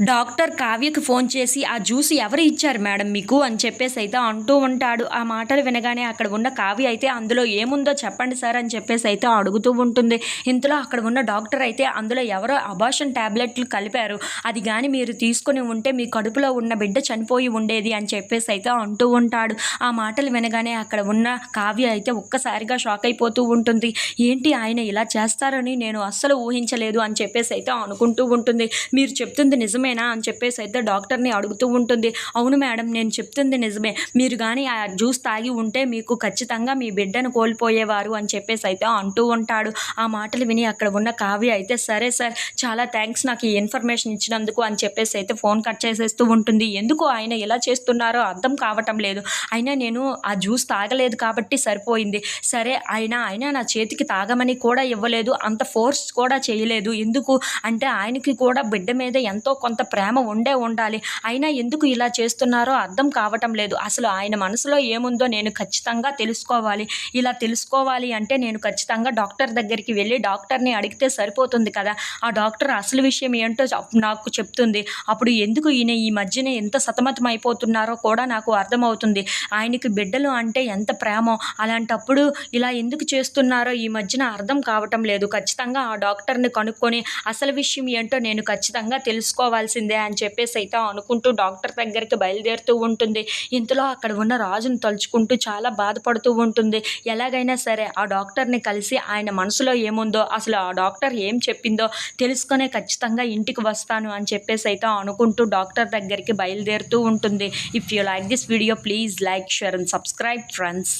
Doctor కావ్యకు phone చేసి ఆ juice ఎవరు ఇచ్చారు మేడం మీకు? అని చెప్పేసి అయితే అంటూ ఉంటాడు. ఆ మాటలు వినగానే అక్కడ ఉన్న కావ్య అయితే అందులో ఏముందో చెప్పండి సార్ అని చెప్పేసి అయితే అడుగుతూ ఉంటుంది. ఇంతలో అక్కడ ఉన్న డాక్టర్ అయితే అందులో ఎవరో అబార్షన్ ట్యాబ్లెట్లు కలిపారు. అది కానీ మీరు తీసుకొని ఉంటే మీ కడుపులో ఉన్న బిడ్డ చనిపోయి ఉండేది అని చెప్పేసి అయితే అంటూ ఉంటాడు. ఆ మాటలు వినగానే అక్కడ ఉన్న కావ్య అయితే ఒక్కసారిగా షాక్ అయిపోతూ ఉంటుంది. ఏంటి ఆయన ఇలా చేస్తారని నేను అస్సలు ఊహించలేదు అని చెప్పేసి అయితే అనుకుంటూ ఉంటుంది. మీరు చెప్తుంది నిజమేనా అని చెప్పేసి అయితే డాక్టర్ని అడుగుతూ ఉంటుంది. అవును మేడం నేను చెప్తుంది నిజమే. మీరు కానీ ఆ జ్యూస్ తాగి ఉంటే మీకు ఖచ్చితంగా మీ బిడ్డను కోల్పోయేవారు అని చెప్పేసి అయితే అంటూ ఉంటాడు. ఆ మాటలు విని అక్కడ ఉన్న కావ్య అయితే సరే సార్ చాలా థ్యాంక్స్ నాకు ఈ ఇన్ఫర్మేషన్ ఇచ్చినందుకు అని చెప్పేసి అయితే ఫోన్ కట్ చేసేస్తూ ఉంటుంది. ఎందుకు ఆయన ఎలా చేస్తున్నారో అర్థం కావటం లేదు. అయినా నేను ఆ జ్యూస్ తాగలేదు కాబట్టి సరిపోయింది. సరే ఆయన ఆయన నా చేతికి తాగమని కూడా ఇవ్వలేదు. అంత ఫోర్స్ కూడా చేయలేదు. ఎందుకు? అంటే ఆయనకి కూడా బిడ్డ మీద ఎంతో కొంత ప్రేమ ఉండే ఉండాలి. అయినా ఎందుకు ఇలా చేస్తున్నారో అర్థం కావటం లేదు. అసలు ఆయన మనసులో ఏముందో నేను ఖచ్చితంగా తెలుసుకోవాలి. ఇలా తెలుసుకోవాలి అంటే నేను ఖచ్చితంగా డాక్టర్ దగ్గరికి వెళ్ళి డాక్టర్ని అడిగితే సరిపోతుంది కదా. ఆ డాక్టర్ అసలు విషయం ఏంటో నాకు చెప్తుంది. అప్పుడు ఎందుకు ఈయన ఈ మధ్యన ఎంత సతమతం అయిపోతున్నారో కూడా నాకు అర్థమవుతుంది. ఆయనకి బిడ్డలు అంటే ఎంత ప్రేమో. అలాంటప్పుడు ఇలా ఎందుకు చేస్తున్నారో ఈ మధ్యన అర్థం కావటం లేదు. ఖచ్చితంగా ఆ డాక్టర్ని కనుక్కొని అసలు విషయం ఏంటో నేను ఖచ్చితంగా తెలుసుకోవాలి. తెలుసుకోవాల్సిందే అని చెప్పేసి అయితే అనుకుంటూ డాక్టర్ దగ్గరికి బయలుదేరుతూ ఉంటుంది. ఇంతలో అక్కడ ఉన్న రాజును తలుచుకుంటూ చాలా బాధపడుతూ ఉంటుంది. ఎలాగైనా సరే ఆ డాక్టర్ని కలిసి ఆయన మనసులో ఏముందో అసలు ఆ డాక్టర్ ఏం చెప్పిందో తెలుసుకునే ఖచ్చితంగా ఇంటికి వస్తాను అని చెప్పేసి అయితే అనుకుంటూ డాక్టర్ దగ్గరికి బయలుదేరుతూ ఉంటుంది. If you like this video please like share and subscribe friends